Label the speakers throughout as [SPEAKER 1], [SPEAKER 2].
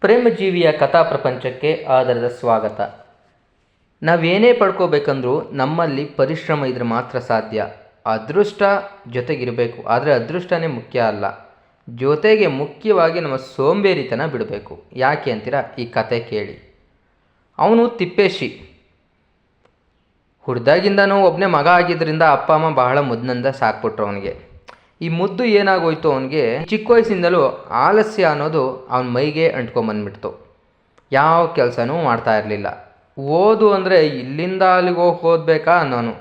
[SPEAKER 1] ಪ್ರೇಮಜೀವಿಯ ಕಥಾ ಪ್ರಪಂಚಕ್ಕೆ ಆಧಾರದ ಸ್ವಾಗತ. ನಾವೇನೇ ಪಡ್ಕೋಬೇಕಂದ್ರೂ ನಮ್ಮಲ್ಲಿ ಪರಿಶ್ರಮ ಇದ್ರೆ ಮಾತ್ರ ಸಾಧ್ಯ. ಅದೃಷ್ಟ ಜೊತೆಗಿರಬೇಕು. ಆದರೆ ಅದೃಷ್ಟನೇ ಮುಖ್ಯ ಅಲ್ಲ. ಜೊತೆಗೆ ಮುಖ್ಯವಾಗಿ ನಮ್ಮ ಸೋಂಬೇರಿತನ ಬಿಡಬೇಕು. ಯಾಕೆ ಅಂತೀರಾ? ಈ ಕತೆ ಕೇಳಿ. ಅವನು ತಿಪ್ಪೇಶಿ. ಹುಡ್ದಾಗಿಂದನೂ ಒಬ್ಬನೇ ಮಗ ಆಗಿದ್ದರಿಂದ ಅಪ್ಪ ಅಮ್ಮ ಬಹಳ ಮುದ್ದಿನಿಂದ ಸಾಕ್ಬಿಟ್ರು ಅವನಿಗೆ. ಈ ಮುದ್ದು ಏನಾಗೋಯ್ತು ಅವನಿಗೆ? ಚಿಕ್ಕ ವಯಸ್ಸಿಂದಲೂ ಆಲಸ್ಯ ಅನ್ನೋದು ಅವನ ಮೈಗೆ ಅಂಟ್ಕೊಂಬಂದ್ಬಿಡ್ತು. ಯಾವ ಕೆಲಸನೂ ಮಾಡ್ತಾ ಇರಲಿಲ್ಲ. ಓದು ಅಂದರೆ ಇಲ್ಲಿಂದ ಅಲ್ಲಿಗೆ ಹೋಗಿ ಓದಬೇಕಾ ಅನ್ನೋನು.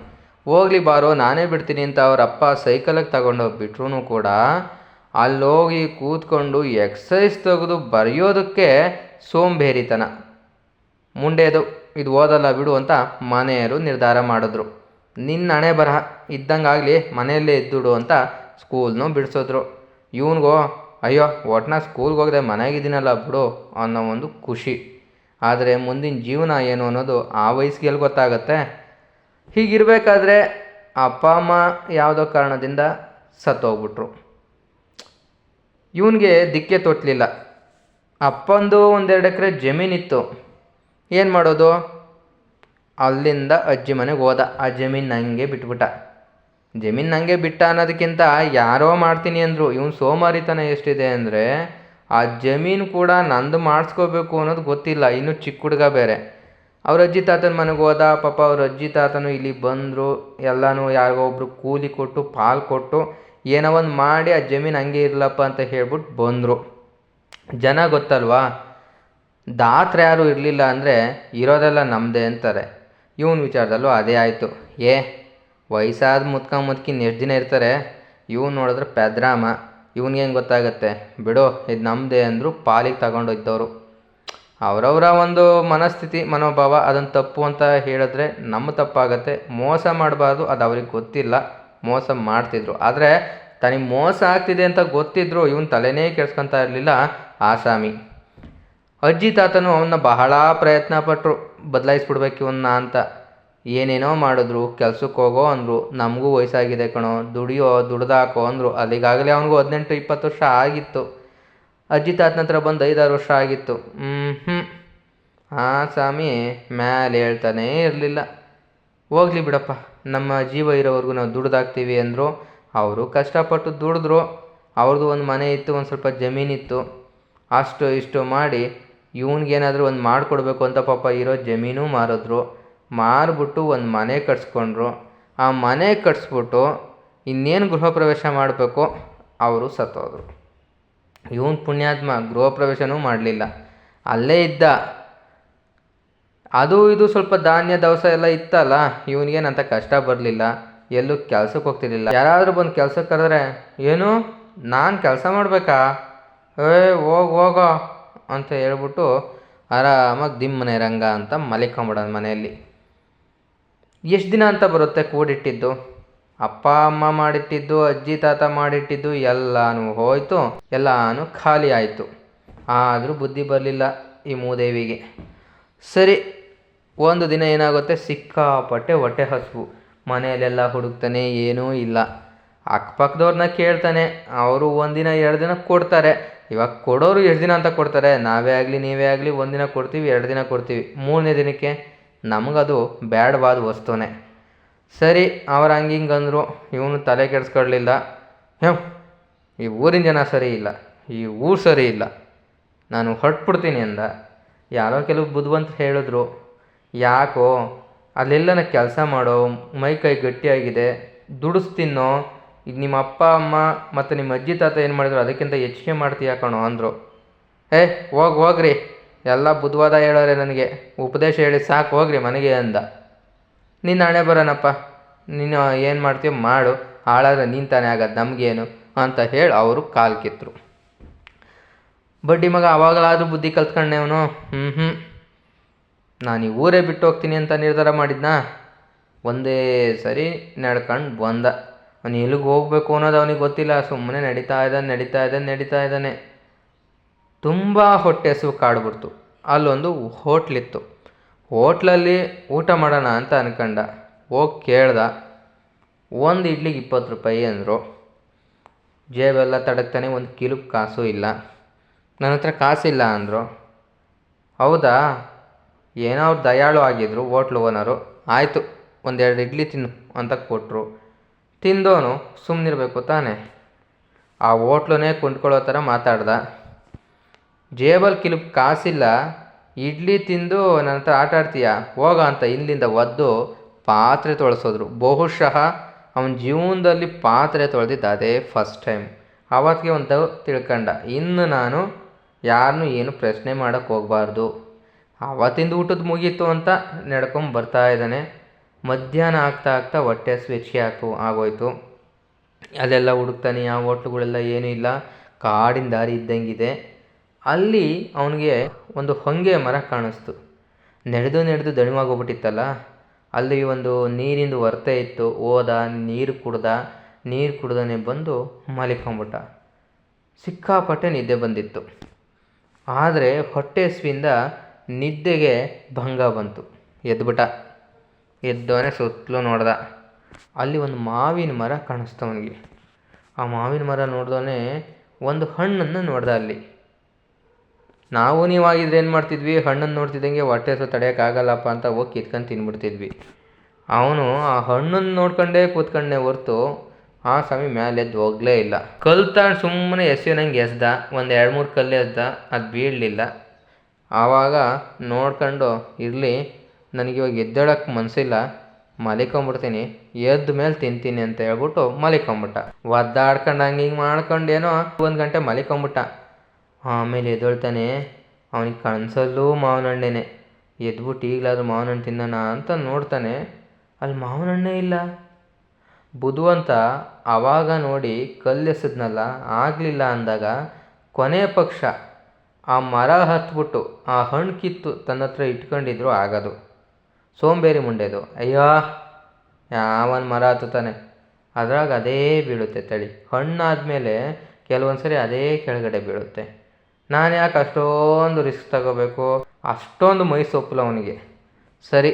[SPEAKER 1] ಹೋಗ್ಲಿ ಬಾರೋ, ನಾನೇ ಬಿಡ್ತೀನಿ ಅಂತ ಅವ್ರ ಅಪ್ಪ ಸೈಕಲಿಗೆ ತಗೊಂಡೋಗಿ ಬಿಟ್ರೂ ಕೂಡ ಅಲ್ಲೋಗಿ ಕೂತ್ಕೊಂಡು ಎಕ್ಸಸೈಸ್ ತೆಗೆದು ಬರೆಯೋದಕ್ಕೆ ಸೋಂಬೇರಿತನ. ಮುಂಡೇದು, ಇದು ಓದಲ್ಲ ಬಿಡು ಅಂತ ಮನೆಯವರು ನಿರ್ಧಾರ ಮಾಡಿದ್ರು. ನಿನ್ನ ಹಣೆ ಬರಹ ಇದ್ದಂಗಾಗಲಿ ಮನೆಯಲ್ಲೇ ಇದ್ದುಡು ಅಂತ ಸ್ಕೂಲ್ನೂ ಬಿಡಿಸಿದ್ರು. ಇವನಿಗೋ, ಅಯ್ಯೋ ಒಟ್ನಾಗ ಸ್ಕೂಲ್ಗೆ ಹೋಗದೆ ಮನೆಗಿದ್ದೀನಲ್ಲ ಬಿಡು ಅನ್ನೋ ಒಂದು ಖುಷಿ. ಆದರೆ ಮುಂದಿನ ಜೀವನ ಏನು ಅನ್ನೋದು ಆ ವಯಸ್ಸಿಗೆ ಎಲ್ಲಿ ಗೊತ್ತಾಗತ್ತೆ. ಹೀಗಿರಬೇಕಾದ್ರೆ ಅಪ್ಪ, ಅಮ್ಮ ಯಾವುದೋ ಕಾರಣದಿಂದ ಸತ್ತೋಗ್ಬಿಟ್ರು. ಇವನಿಗೆ ದಿಕ್ಕೆ ತೊಟ್ಟಲಿಲ್ಲ ಅಪ್ಪಂದು ಒಂದೆರಡು ಎಕರೆ ಜಮೀನಿತ್ತು. ಏನು ಮಾಡೋದು? ಅಲ್ಲಿಂದ ಅಜ್ಜಿ ಮನೆಗೆ ಹೋದ. ಆ ಜಮೀನು ನನಗೆ ಬಿಟ್ಬಿಟ್ಟ. ಜಮೀನು ನನಗೆ ಬಿಟ್ಟ ಅನ್ನೋದಕ್ಕಿಂತ ಯಾರೋ ಮಾಡ್ತೀನಿ ಅಂದರು. ಇವನು ಸೋಮಾರಿತನ ಎಷ್ಟಿದೆ ಅಂದರೆ, ಆ ಜಮೀನು ಕೂಡ ನಂದು ಮಾಡಿಸ್ಕೋಬೇಕು ಅನ್ನೋದು ಗೊತ್ತಿಲ್ಲ. ಇನ್ನೂ ಚಿಕ್ಕ ಹುಡುಗ ಬೇರೆ. ಅವ್ರ ಅಜ್ಜಿ ತಾತನ ಮನೆಗೆ ಹೋದ, ಪಾಪ ಅವ್ರ ಅಜ್ಜಿ ತಾತನು ಇಲ್ಲಿ ಬಂದರು. ಎಲ್ಲನೂ ಯಾರಿಗೋ ಒಬ್ರು ಕೂಲಿ ಕೊಟ್ಟು, ಪಾಲು ಕೊಟ್ಟು, ಏನೋ ಒಂದು ಮಾಡಿ ಆ ಜಮೀನು ಹಂಗೆ ಇರಲಪ್ಪ ಅಂತ ಹೇಳ್ಬಿಟ್ಟು ಬಂದರು. ಜನ ಗೊತ್ತಲ್ವಾ? ದಾತ್ರ ಯಾರು ಇರಲಿಲ್ಲ ಅಂದರೆ ಇರೋದೆಲ್ಲ ನಮ್ಮದೇ ಅಂತಾರೆ. ಇವನ ವಿಚಾರದಲ್ಲೂ ಅದೇ ಆಯಿತು. ಏ ವಯಸ್ಸಾದ ಮುದ್ಕ ಮುದ್ಕಿನ ಎಷ್ಟು ದಿನ ಇರ್ತಾರೆ, ಇವ್ನು ನೋಡಿದ್ರೆ ಪೆದ್ರಾಮ. ಇವ್ನಿಗೆ ಹೆಂಗೆ ಗೊತ್ತಾಗುತ್ತೆ? ಬಿಡು, ಇದು ನಮ್ಮದೇ ಅಂದರು ಪಾಲಿಗೆ ತಗೊಂಡೋಯ್ತವರು ಅವರವರ ಒಂದು ಮನಸ್ಥಿತಿ, ಮನೋಭಾವ ಅದನ್ನು ತಪ್ಪು ಅಂತ ಹೇಳಿದ್ರೆ ನಮ್ಮ ತಪ್ಪಾಗತ್ತೆ. ಮೋಸ ಮಾಡಬಾರ್ದು, ಅದು ಅವ್ರಿಗೆ ಗೊತ್ತಿಲ್ಲ. ಮೋಸ ಮಾಡ್ತಿದ್ರು. ಆದರೆ ತನಗೆ ಮೋಸ ಆಗ್ತಿದೆ ಅಂತ ಗೊತ್ತಿದ್ರು, ಇವನು ತಲೆನೇ ಕೆಡ್ಸ್ಕೊತಾ ಇರಲಿಲ್ಲ ಆಸಾಮಿ ಅಜ್ಜಿ ತಾತನು ಅವನ್ನ ಬಹಳ ಪ್ರಯತ್ನ ಪಟ್ಟರು ಬದಲಾಯಿಸ್ಬಿಡ್ಬೇಕು ಇವನ್ನ ಅಂತ. ಏನೇನೋ ಮಾಡಿದ್ರು, ಕೆಲ್ಸಕ್ಕೆ ಹೋಗೋ ಅಂದರು, ನಮಗೂ ವಯಸ್ಸಾಗಿದೆ ಕಣೋ, ದುಡಿಯೋ, ದುಡ್ದಾಕೋ ಅಂದರು, ಅಲ್ಲಿಗಾಗಲೇ ಅವನಿಗೂ ಹದಿನೆಂಟು, ಇಪ್ಪತ್ತು ವರ್ಷ ಆಗಿತ್ತು. ಅಜ್ಜಿ ತಾತನ ಹತ್ರ ಬಂದು ಐದಾರು ವರ್ಷ ಆಗಿತ್ತು. ಹ್ಞೂ ಹ್ಞೂ ಹಾಂ ಸ್ವಾಮಿ ಮ್ಯಾಲೆ ಹೇಳ್ತಾನೇ ಇರಲಿಲ್ಲ. ಹೋಗ್ಲಿ ಬಿಡಪ್ಪ, ನಮ್ಮ ಜೀವ ಇರೋವರೆಗೂ ನಾವು ದುಡ್ದಾಕ್ತೀವಿ ಅಂದರು. ಅವರು ಕಷ್ಟಪಟ್ಟು ದುಡಿದ್ರು. ಅವ್ರದ್ದು ಒಂದು ಮನೆ ಇತ್ತು, ಒಂದು ಸ್ವಲ್ಪ ಜಮೀನಿತ್ತು ಅಷ್ಟು ಇಷ್ಟು ಮಾಡಿ, ಇವನಿಗೇನಾದರೂ ಒಂದು ಮಾಡಿಕೊಡ್ಬೇಕು ಅಂತ ಪಾಪ ಇರೋ ಜಮೀನು ಮಾರಿದ್ರು. ಮಾರಿಬಿಟ್ಟು ಒಂದು ಮನೆ ಕಟ್ಸ್ಕೊಂಡ್ರು. ಆ ಮನೆ ಕಟ್ಸ್ಬಿಟ್ಟು ಇನ್ನೇನು ಗೃಹ ಪ್ರವೇಶ ಮಾಡಬೇಕು? ಅವರು ಸತ್ತೋದ್ರು. ಇವನು ಪುಣ್ಯಾತ್ಮ ಗೃಹ ಪ್ರವೇಶನೂ ಮಾಡಲಿಲ್ಲ. ಅಲ್ಲೇ ಇದ್ದ. ಅದು ಇದು ಸ್ವಲ್ಪ ಧಾನ್ಯ ದವಸ ಎಲ್ಲ ಇತ್ತಲ್ಲ, ಇವನಿಗೇನಂತ ಕಷ್ಟ ಬರಲಿಲ್ಲ. ಎಲ್ಲೂ ಕೆಲ್ಸಕ್ಕೆ ಹೋಗ್ತಿರ್ಲಿಲ್ಲ. ಯಾರಾದರೂ ಬಂದು ಕೆಲ್ಸಕ್ಕೆ ಕರೆದ್ರೆ, ಏನು? ನಾನು ಕೆಲಸ ಮಾಡಬೇಕಾ? ಏ, ಹೋಗ್, ಹೋಗೋ. ಅಂತ ಹೇಳ್ಬಿಟ್ಟು ಆರಾಮಾಗಿ ದಿಮ್ಮನೆ ರಂಗ ಅಂತ ಮಲಿಕೊಂಬಿಡೋದು ಮನೆಯಲ್ಲಿ. ಎಷ್ಟು ದಿನ ಅಂತ ಬರುತ್ತೆ ಕೂಡಿಟ್ಟಿದ್ದು? ಅಪ್ಪ, ಅಮ್ಮ ಮಾಡಿಟ್ಟಿದ್ದು, ಅಜ್ಜಿ, ತಾತ ಮಾಡಿಟ್ಟಿದ್ದು ಎಲ್ಲನೂ ಹೋಯಿತು, ಎಲ್ಲನೂ ಖಾಲಿ ಆಯಿತು. ಆದರೂ ಬುದ್ಧಿ ಬರಲಿಲ್ಲ ಈ ಮೂದೇವಿಗೆ. ಸರಿ, ಒಂದು ದಿನ ಏನಾಗುತ್ತೆ? ಸಿಕ್ಕಾಪಟ್ಟೆ ಹೊಟ್ಟೆ ಹಸುವು. ಮನೆಯಲ್ಲೆಲ್ಲ ಹುಡುಕ್ತಾನೆ, ಏನೂ ಇಲ್ಲ. ಅಕ್ಕಪಕ್ಕದವ್ರನ್ನ ಕೇಳ್ತಾನೆ, ಅವರು ಒಂದಿನ ಎರಡು ದಿನ ಕೊಡ್ತಾರೆ. ಇವಾಗ ಕೊಡೋರು ಎಷ್ಟು ದಿನ ಅಂತ ಕೊಡ್ತಾರೆ? ನಾವೇ ಆಗಲಿ, ನೀವೇ ಆಗಲಿ ಒಂದಿನ ಕೊಡ್ತೀವಿ, ಎರಡು ದಿನ ಕೊಡ್ತೀವಿ. ಮೂರನೇ ದಿನಕ್ಕೆ? ನಮಗದು ಬ್ಯಾಡವಾದ ವಸ್ತುನೇ. ಸರಿ, ಅವ್ರು ಹಂಗೆ ಹಿಂಗೆ ಅಂದರು ಇವನು ತಲೆ ಕೆಡಿಸ್ಕೊಳ್ಲಿಲ್ಲ. ಹ್ಞೂ ಈ ಊರಿನ ಜನ ಸರಿ ಇಲ್ಲ, ಈ ಊರು ಸರಿ ಇಲ್ಲ. ನಾನು ಹೊರಟ್ಬಿಡ್ತೀನಿ ಅಂದ. ಯಾರೋ ಕೆಲವು ಬುದ್ಧವಂತ ಹೇಳಿದ್ರು, ಯಾಕೋ, ಅಲ್ಲೆಲ್ಲನ ಕೆಲಸ ಮಾಡೋ, ಮೈ ಕೈ ಗಟ್ಟಿಯಾಗಿದೆ ದುಡಿಸ್ತಿನ್ನೋ ಈಗ ನಿಮ್ಮ ಅಪ್ಪ, ಅಮ್ಮ ಮತ್ತು ನಿಮ್ಮ ಅಜ್ಜಿ, ತಾತ ಏನು ಮಾಡಿದ್ರು, ಅದಕ್ಕಿಂತ ಹೆಚ್ಚಿಗೆ ಮಾಡ್ತೀಯಾ ಕಣೋ? ಅಂದರು. ಏ, ಹೋಗಿ, ಹೋಗ್ರಿ. ಎಲ್ಲ ಬುದ್ಧವಾದ ಹೇಳೋರೆ ನನಗೆ. ಉಪದೇಶ ಹೇಳಿ ಸಾಕು, ಹೋಗ್ರಿ ಮನೆಗೆ ಅಂದ. ನಿನ್ನ ನಾಳೆ ಬರೋಣಪ್ಪ. ನೀನು ಏನು ಮಾಡ್ತೀಯೋ ಮಾಡು. ಹಾಳಾದ್ರೆ ನೀನು ತಾನೇ ಆಗೋದು, ನಮಗೇನು? ಅಂತ ಹೇಳಿ ಅವರು ಕಾಲು ಕಿತ್ತರು ಬಡ್ಡಿ ಮಗ ಅವಾಗಲಾದರೂ ಬುದ್ಧಿ ಕಲ್ತ್ಕೊಂಡೆ ಅವನು ಹ್ಞೂ ಹ್ಞೂ ನಾನು ಈ ಊರೇ ಬಿಟ್ಟು ಹೋಗ್ತೀನಿ ಅಂತ ನಿರ್ಧಾರ ಮಾಡಿದ್ನಾ? ಒಂದೇ ಸರಿ ನಡ್ಕೊಂಡು ಬಂದ. ಅವನು ಎಲ್ಲಿಗೆ ಹೋಗಬೇಕು ಅನ್ನೋದು ಅವನಿಗೆ ಗೊತ್ತಿಲ್ಲ. ಸುಮ್ಮನೆ ನಡೀತಾ ಇದ್ದಾನೆ ನಡೀತಾ ಇದ್ದಾನೆ ನಡೀತಾ ಇದ್ದಾನೆ ತುಂಬ ಹೊಟ್ಟೆ ಹಸಿವು ಕಾಡ್ಬಿಡ್ತು. ಅಲ್ಲೊಂದು ಹೋಟ್ಲಿತ್ತು. ಹೋಟ್ಲಲ್ಲಿ ಊಟ ಮಾಡೋಣ ಅಂತ ಅನ್ಕಂಡ. ಹೋಗಿ ಕೇಳ್ದ, ಒಂದು ಇಡ್ಲಿಗೆ ಇಪ್ಪತ್ತು ರೂಪಾಯಿ ಅಂದರು. ಜೇಬೆಲ್ಲ ತಡಕ್ತಾನೆ ಒಂದು ಕಿಲುಕ್ ಕಾಸು ಇಲ್ಲ. ನನ್ನ ಹತ್ರ ಕಾಸಿಲ್ಲ ಅಂದರು. ಹೌದಾ? ಏನೋ ಅವ್ರು ದಯಾಳು ಆಗಿದ್ರು ಹೋಟ್ಲು ಓನರು. ಆಯಿತು, ಒಂದೆರಡು ಇಡ್ಲಿ ತಿನ್ನು ಅಂತ ಕೊಟ್ಟರು ತಿಂದೋನು ಸುಮ್ಮನಿರಬೇಕು ತಾನೆ. ಆ ಹೋಟ್ಲನ್ನೇ ಕೊಂಡ್ಕೊಳ್ಳೋ ಥರ ಮಾತಾಡ್ದ. ಜೇಬಲ್ ಕಿಲುಪ್ ಕಾಸಿಲ್ಲ, ಇಡ್ಲಿ ತಿಂದು ನನ್ನ ಹತ್ರ ಆಟ ಆಡ್ತೀಯ? ಹೋಗ ಅಂತ ಇಲ್ಲಿಂದ ಒದ್ದು ಪಾತ್ರೆ ತೊಳಸೋದ್ರು. ಬಹುಶಃ ಅವನ ಜೀವನದಲ್ಲಿ ಪಾತ್ರೆ ತೊಳೆದಿದ್ದು ಅದೇ ಫಸ್ಟ್ ಟೈಮ್ ಆವತ್ತಿಗೆ ಒಂದು ತಿಳ್ಕಂಡ, ಇನ್ನು ನಾನು ಯಾರನ್ನೂ ಏನು ಪ್ರಶ್ನೆ ಮಾಡೋಕ್ಕೆ ಹೋಗಬಾರ್ದು. ಆವತ್ತಿಂದ ಊಟದ ಮುಗೀತು ಅಂತ ನಡ್ಕೊಂಡು ಬರ್ತಾ ಇದ್ದಾನೆ. ಮಧ್ಯಾಹ್ನ ಆಗ್ತಾ ಆಗ್ತಾ ಹೊಟ್ಟೆ ಸ್ವಿಚ್ ಹಾಕು ಆಗೋಯ್ತು. ಅಲ್ಲೆಲ್ಲ ಹುಡುಕ್ತಾನೆ ಯಾವ ಹೋಟ್ಲುಗಳೆಲ್ಲ ಏನೂ ಇಲ್ಲ. ಕಾಡಿನ ದಾರಿ ಇದ್ದಂಗಿದೆ. ಅಲ್ಲಿ ಅವನಿಗೆ ಒಂದು ಹೊಂಗೆ ಮರ ಕಾಣಿಸ್ತು. ನಡೆದು ನಡೆದು ದಣಿವಾಗೋಗ್ಬಿಟ್ಟಿತ್ತಲ್ಲ? ಅಲ್ಲಿ ಒಂದು ನೀರಿಂದು ಒರತೆ ಇತ್ತು. ಹೋದ ನೀರು ಕುಡ್ದ, ನೀರು ಕುಡ್ದನೆ ಬಂದು ಮಲಿಕೊಂಬಿಟ್ಟ. ಸಿಕ್ಕಾಪಟ್ಟೆ ನಿದ್ದೆ ಬಂದಿತ್ತು. ಆದರೆ ಹೊಟ್ಟೆ ಹಸಿವಿಂದ ನಿದ್ದೆಗೆ ಭಂಗ ಬಂತು. ಎದ್ಬಿಟ್ಟ. ಎದ್ದವನೇ ಸುತ್ತಲೂ ನೋಡ್ದ. ಅಲ್ಲಿ ಒಂದು ಮಾವಿನ ಮರ ಕಾಣಿಸ್ತು ಅವನಿಗೆ. ಆ ಮಾವಿನ ಮರ ನೋಡ್ದವನೇ ಒಂದು ಹಣ್ಣನ್ನು ನೋಡ್ದ ಅಲ್ಲಿ. ನಾವು ನೀವಾಗಿದ್ರೆ ಏನು ಮಾಡ್ತಿದ್ವಿ? ಹಣ್ಣನ್ನು ನೋಡ್ತಿದ್ದಂಗೆ ಹೊಟ್ಟೆ ಹಸು ತಡೆಯೋಕ್ಕಾಗಲ್ಲಪ್ಪ ಅಂತ ಹೋಗಿ ಕಿತ್ಕೊಂಡು ತಿಂದ್ಬಿಡ್ತಿದ್ವಿ ಅವನು ಆ ಹಣ್ಣನ್ನು ನೋಡ್ಕೊಂಡೇ ಕೂತ್ಕೊಂಡೆ ಹೊರ್ತು ಆ ಸ್ವಾಮಿ ಮೇಲೆ ಎದ್ದು ಹೋಗಲೇ ಇಲ್ಲ. ಕಲ್ತ ಸುಮ್ಮನೆ ಎಸೆಯೋನಂಗೆ ಎಸ್ದ. ಒಂದು ಎರಡು ಮೂರು ಕಲ್ಲು ಎಸ್ದ. ಅದು ಬೀಳಲಿಲ್ಲ. ಆವಾಗ ನೋಡ್ಕೊಂಡು, ಇರಲಿ, ನನಗೆ ಇವಾಗ ಎದ್ದೇಳಕ್ಕೆ ಮನಸ್ಸಿಲ್ಲ ಮಲಿಕೊಂಬಿಡ್ತೀನಿ. ಎದ್ದ ಮೇಲೆ ತಿಂತೀನಿ ಅಂತ ಹೇಳ್ಬಿಟ್ಟು ಮಲಿಕೊಂಬಿಟ್ಟ. ಒದ್ದಾಡ್ಕೊಂಡು ಹಂಗೆ ಹಿಂಗೆ ಮಾಡ್ಕೊಂಡು ಏನೋ ಒಂದು ಗಂಟೆ ಮಲಿಕೊಂಬಿಟ್ಟ. ಆಮೇಲೆ ಎದ್ದೇಳ್ತಾನೆ. ಅವನಿಗೆ ಕನಸಲ್ಲೂ ಮಾವಿನ ಹಣ್ಣೇನೆ ಎದ್ಬಿಟ್ಟು ಈಗಲಾದ್ರೂ ಮಾವಿನ ಹಣ್ಣು ತಿನ್ನೋಣ ಅಂತ ನೋಡ್ತಾನೆ. ಅಲ್ಲಿ ಮಾವಿನ ಹಣ್ಣೇ ಇಲ್ಲ ಬುದ್ಧುವಂತ ಆವಾಗ ನೋಡಿ ಕಲ್ಲೆಸದ್ನಲ್ಲ, ಆಗಲಿಲ್ಲ ಅಂದಾಗ ಕೊನೆಯ ಪಕ್ಷ ಆ ಮರ ಹತ್ಬಿಟ್ಟು ಆ ಹಣ್ಣು ಕಿತ್ತು ತನ್ನ ಹತ್ರ ಇಟ್ಕೊಂಡಿದ್ರು ಆಗೋದು. ಸೋಂಬೇರಿ ಮುಂಡೆದು. ಅಯ್ಯೋ, ಯಾವನ್ ಮರ ಹತ್ತುತ್ತಾನೆ. ಅದ್ರಾಗ ಅದೇ ಬೀಳುತ್ತೆ ತಳಿ. ಹಣ್ಣಾದಮೇಲೆ ಕೆಲವೊಂದು ಸರಿ ಅದೇ ಕೆಳಗಡೆ ಬೀಳುತ್ತೆ. ನಾನು ಯಾಕೆ ಅಷ್ಟೊಂದು ರಿಸ್ಕ್ ತಗೋಬೇಕು? ಅಷ್ಟೊಂದು ಮೈ ಸೊಪ್ಪಲ್ಲ ಅವನಿಗೆ. ಸರಿ,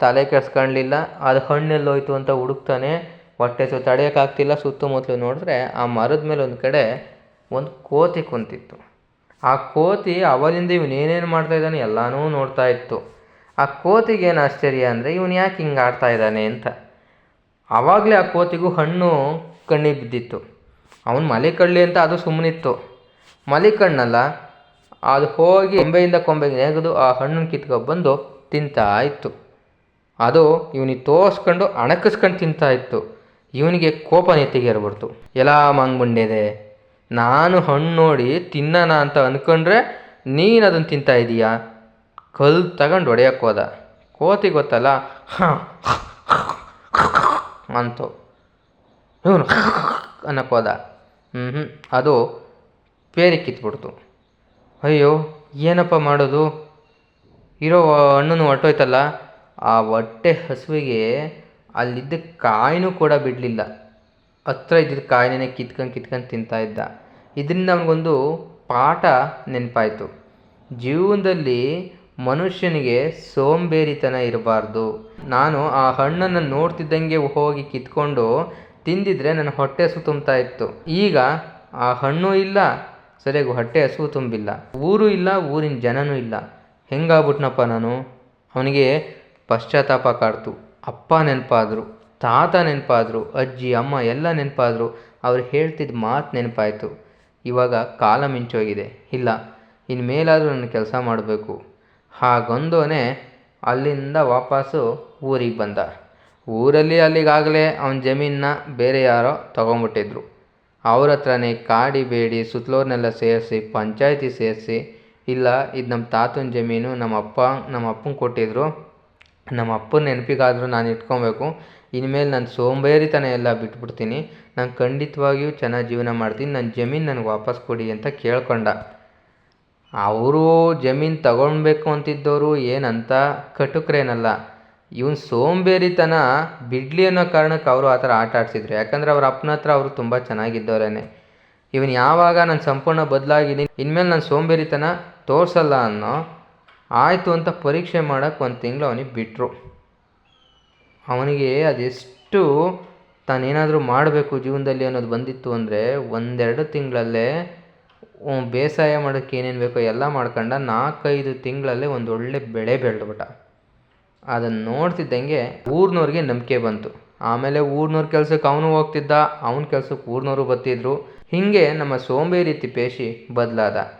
[SPEAKER 1] ತಲೆ ಕೆಡ್ಸ್ಕೊಳ್ಳಲಿಲ್ಲ ಅದು ಹಣ್ಣೆಲ್ಲೋಯ್ತು ಅಂತ ಹುಡುಕ್ತಾನೆ, ಹೊಟ್ಟೆ ಸೊ ತಡೆಯೋಕ್ಕಾಗ್ತಿಲ್ಲ ಸುತ್ತಮುತ್ತಲು ನೋಡಿದ್ರೆ ಆ ಮರದ ಮೇಲೆ ಒಂದು ಕಡೆ ಒಂದು ಕೋತಿ ಕುಂತಿತ್ತು. ಆ ಕೋತಿ ಅವಲಿಂದ ಇವನೇನೇನು ಏನೇನು ಮಾಡ್ತಾ ಇದ್ದಾನೆ ಎಲ್ಲನೂ ನೋಡ್ತಾ ಇತ್ತು. ಆ ಕೋತಿಗೇನು ಆಶ್ಚರ್ಯ ಅಂದರೆ ಇವನು ಯಾಕೆ ಹಿಂಗೆ ಆಡ್ತಾ ಇದ್ದಾನೆ ಅಂತ. ಆವಾಗಲೇ ಆ ಕೋತಿಗೂ ಹಣ್ಣು ಕಣ್ಣಿಗೆ ಬಿದ್ದಿತ್ತು. ಅವನು ಮಲಿಕಳ್ಳಿ ಅಂತ ಅದು ಸುಮ್ಮನಿತ್ತು ಮಲಿಕಣ್ಣಲ್ಲ ಅದು ಹೋಗಿ ಕೊಂಬೆಯಿಂದ ಕೊಂಬೆಗೆ ನೆಗೆದು ಆ ಹಣ್ಣನ್ನು ಕಿತ್ಕೊಬಂದು ತಿಂತಾ ಇತ್ತು ಅದು ಇವನಿಗೆ ತೋರಿಸ್ಕೊಂಡು ಅಣಕಿಸ್ಕೊಂಡು ತಿಂತಾ ಇತ್ತು ಇವನಿಗೆ ಕೋಪ ನೆತ್ತಿಗೇರ್ಬಿಡ್ತು ಎಲ್ಲ ಮಂಗ್ಬಂಡಿದೆ ನಾನು ಹಣ್ಣು ನೋಡಿ ತಿನ್ನೋಣ ಅಂತ ಅಂದ್ಕೊಂಡ್ರೆ ನೀನು ಅದನ್ನು ತಿಂತಾ ಇದೀಯಾ ಕಲ್ಲು ತಗೊಂಡು ಹೊಡೆಯಕ್ಕೆ ಹೋದ ಕೋತಿ ಗೊತ್ತಲ್ಲ ಹಾಂ ಅಂತು ಇವನು ಅನ್ನಕ್ಕೆ ಹೋದ ಹ್ಞೂ ಹ್ಞೂ ಅದು ಪೇರಿ ಕಿತ್ಬಿಡ್ತು. ಅಯ್ಯೋ, ಏನಪ್ಪ ಮಾಡೋದು? ಇರೋ ಹಣ್ಣನ್ನು ಹೊಟ್ಟೋಯ್ತಲ್ಲ ಆ ಹೊಟ್ಟೆ ಹಸುವಿಗೆ ಅಲ್ಲಿದ್ದ ಕಾಯಿನೂ ಕೂಡ ಬಿಡಲಿಲ್ಲ. ಹತ್ರ ಇದ್ದಿದ್ದ ಕಾಯಿನೇ ಕಿತ್ಕೊಂಡು ಕಿತ್ಕೊಂಡು ತಿಂತಾ ಇದ್ದ. ಇದರಿಂದ ಅವನಿಗೊಂದು ಪಾಠ ನೆನಪಾಯಿತು. ಜೀವನದಲ್ಲಿ ಮನುಷ್ಯನಿಗೆ ಸೋಂಬೇರಿತನ ಇರಬಾರ್ದು. ನಾನು ಆ ಹಣ್ಣನ್ನು ನೋಡ್ತಿದ್ದಂಗೆ ಹೋಗಿ ಕಿತ್ಕೊಂಡು ತಿಂದಿದ್ರೆ ನನ್ನ ಹೊಟ್ಟೆ ಹಸು ತುಂಬ್ತಾ ಇತ್ತು. ಈಗ ಆ ಹಣ್ಣು ಇಲ್ಲ ಸರಿಯಾಗಿ ಹೊಟ್ಟೆ ಹಸು ತುಂಬಿಲ್ಲ. ಊರು ಇಲ್ಲ, ಊರಿನ ಜನನೂ ಇಲ್ಲ. ಹೆಂಗಾಗ್ಬಿಟ್ನಪ್ಪ ನಾನು? ಅವನಿಗೆ ಪಶ್ಚಾತ್ತಾಪ ಕಾಡ್ತು. ಅಪ್ಪ ನೆನಪಾದರು, ತಾತ ನೆನಪಾದರು, ಅಜ್ಜಿ, ಅಮ್ಮ ಎಲ್ಲ ನೆನಪಾದರು. ಅವ್ರು ಹೇಳ್ತಿದ್ದ ಮಾತು ನೆನಪಾಯಿತು. ಇವಾಗ ಕಾಲ ಮಿಂಚೋಗಿದೆ. ಇಲ್ಲ ಇನ್ಮೇಲಾದರೂ ನನ್ನ ಕೆಲಸ ಮಾಡಬೇಕು. ಹಾಗೊಂದೋನೆ ಅಲ್ಲಿಂದ ವಾಪಸ್ಸು ಊರಿಗೆ ಬಂದ. ಊರಲ್ಲಿ ಅಲ್ಲಿಗಾಗಲೇ ಅವನ ಜಮೀನನ್ನ ಬೇರೆ ಯಾರೋ ತೊಗೊಂಬಿಟ್ಟಿದ್ರು. ಅವ್ರ ಹತ್ರನೇ ಕಾಡಿ ಬೇಡಿ, ಸುತ್ತಲೋರ್ನೆಲ್ಲ ಸೇರಿಸಿ, ಪಂಚಾಯಿತಿ ಸೇರಿಸಿ. ಇಲ್ಲ, ಇದು ನಮ್ಮ ತಾತನ ಜಮೀನು ನಮ್ಮ ಅಪ್ಪ ನಮ್ಮ ಅಪ್ಪನ ಕೊಟ್ಟಿದ್ರು. ನಮ್ಮ ಅಪ್ಪನ ನೆನಪಿಗಾದರೂ ನಾನು ಇಟ್ಕೊಬೇಕು. ಇನ್ಮೇಲೆ ನಾನು ಸೋಂಬೇರಿತನ ಎಲ್ಲ ಬಿಟ್ಬಿಡ್ತೀನಿ. ನಾನು ಖಂಡಿತವಾಗಿಯೂ ಚೆನ್ನಾಗಿ ಜೀವನ ಮಾಡ್ತೀನಿ. ನನ್ನ ಜಮೀನು ನನಗೆ ವಾಪಸ್ ಕೊಡಿ ಅಂತ ಕೇಳ್ಕೊಂಡ. ಅವರು ಜಮೀನು ತಗೊಳ್ಬೇಕು ಅಂತಿದ್ದವರು ಏನಂತ ಕಟುಕ್ರೇನಲ್ಲ. ಇವನು ಸೋಂಬೇರಿತನ ಬಿಡಲಿ ಅನ್ನೋ ಕಾರಣಕ್ಕೆ ಅವರು ಆ ಥರ ಆಟ ಆಡ್ಸಿದ್ರು. ಯಾಕಂದರೆ ಅವ್ರ ಅಪ್ಪನ ಹತ್ರ ಅವರು ತುಂಬ ಚೆನ್ನಾಗಿದ್ದವರೇನೆ. ಇವನು ಯಾವಾಗ ನಾನು ಸಂಪೂರ್ಣ ಬದಲಾಗಿದ್ದೀನಿ, ಇನ್ಮೇಲೆ ನಾನು ಸೋಂಬೇರಿತನ ತೋರಿಸಲ್ಲ ಅನ್ನೋ ಆಯಿತು ಅಂತ ಪರೀಕ್ಷೆ ಮಾಡೋಕ್ಕೆ ಒಂದು ತಿಂಗಳು ಅವನಿಗೆ ಬಿಟ್ಟರು ಅವನಿಗೆ ಅದೆಷ್ಟು ತಾನೇನಾದರೂ ಮಾಡಬೇಕು ಜೀವನದಲ್ಲಿ ಅನ್ನೋದು ಬಂದಿತ್ತು ಅಂದರೆ ಒಂದೆರಡು ತಿಂಗಳಲ್ಲೇ ಬೇಸಾಯ ಮಾಡೋಕ್ಕೆ ಏನೇನು ಬೇಕೋ ಎಲ್ಲ ಮಾಡ್ಕೊಂಡ ನಾಲ್ಕೈದು ತಿಂಗಳಲ್ಲೇ ಒಂದು ಒಳ್ಳೆ ಬೆಳೆ ಬೆಳೆದ್ಬಿಟ್ಟ. ಅದನ್ನು ನೋಡ್ತಿದ್ದಂಗೆ ಊರಿನವ್ರಿಗೆ ನಂಬಿಕೆ ಬಂತು. ಆಮೇಲೆ ಊರಿನವ್ರ ಕೆಲ್ಸಕ್ಕೆ ಅವನು ಹೋಗ್ತಿದ್ದ, ಅವನ ಕೆಲ್ಸಕ್ಕೆ ಊರ್ನವರು ಬರ್ತಿದ್ರು. ಹೀಗೆ ನಮ್ಮ ಸೋಂಬೇರಿ ತಿಪ್ಪೇಶಿ ಬದಲಾದ.